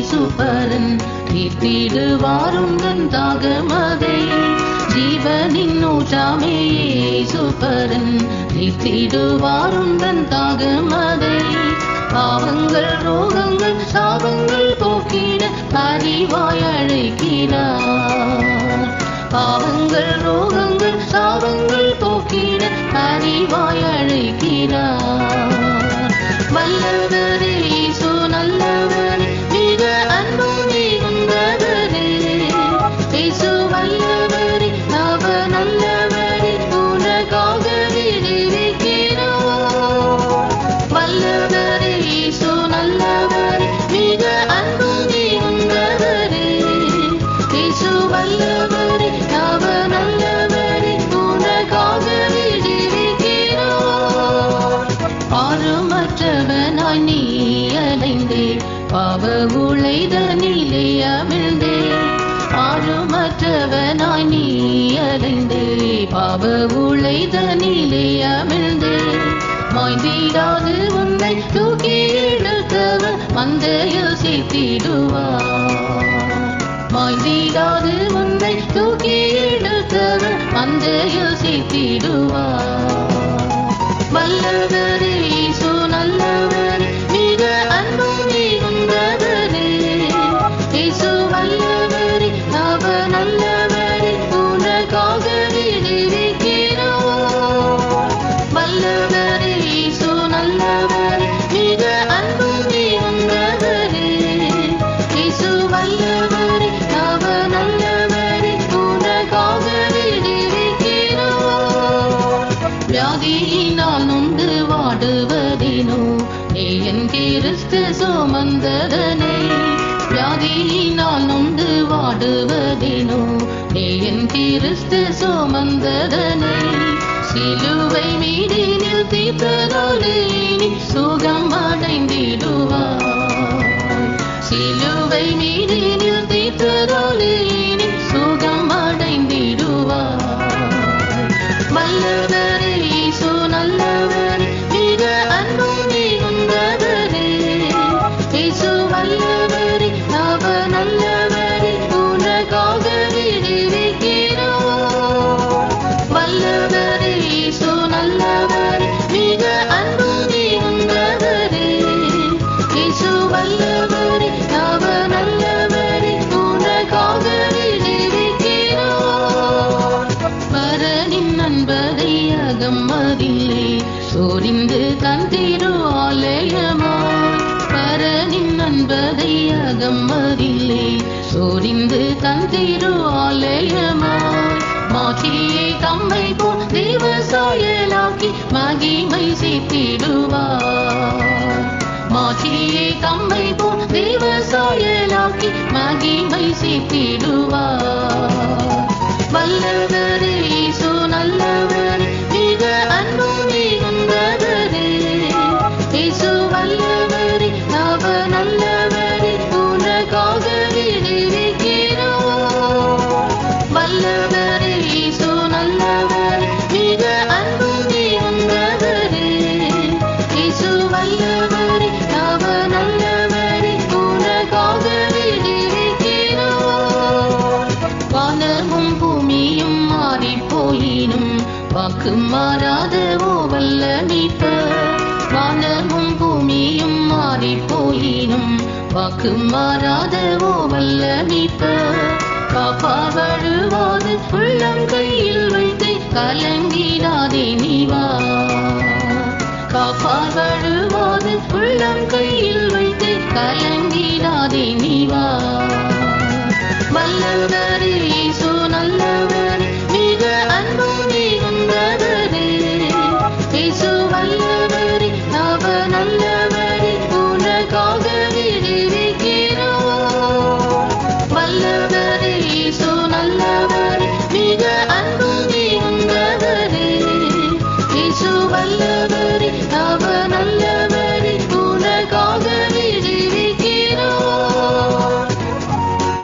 ஜீவனின் ஊற்றாமே தீர்த்திடுவாருந்தன் தாகமதை ஜீவனின் ஊற்றாமே சுப்பரன் தீர்த்திடுவாருந்தன் தாகமதை பாவ உழைதனிலே அமிழ்ந்தே ஆழமற்றவனாய் நீ அறிந்தே பாவ உழைதனிலே அமிழ்ந்தே மாய்ந்திடாது உன்னை தூக்கி இழுத்தவர் மந்தையில் சேர்த்திடுவார். மாய்ந்திடாது உன்னை தூக்கி இழுத்தவர் மந்தையில் சேர்த்திடுவார் சுமந்தேனோ நீ என் கிறிஸ்து சுமந்ததனே வியாதியினால் நொந்து வாடுவதினோ? என் கிறிஸ்து சுமந்ததனே சிலுவை மீதினில் தீர்த்ததோடு இனி சுகம் அடைந்திடுவார் சிலுவை மீதினில் தீர்த்ததோடு சோரிந்து தன் திரு ஆலயமாய் மாற்றியை தம்மை போல் தெய்வ சாயலாக்கி மகிமை சேர்த்திடுவார் மாற்றியை தம்மை போல் தெய்வ சாயலாக்கி மகிமை வாக்கு மாறாத ஓ வல்ல மீட்பர் வானமும் பூமியும் மாறி போயினும். வாக்கு மாறாத ஓ வல்ல மீட்பர் காப்பார் வழுவாது உள்ளம் கையில் வைத்து கலங்கிடாதே நீவா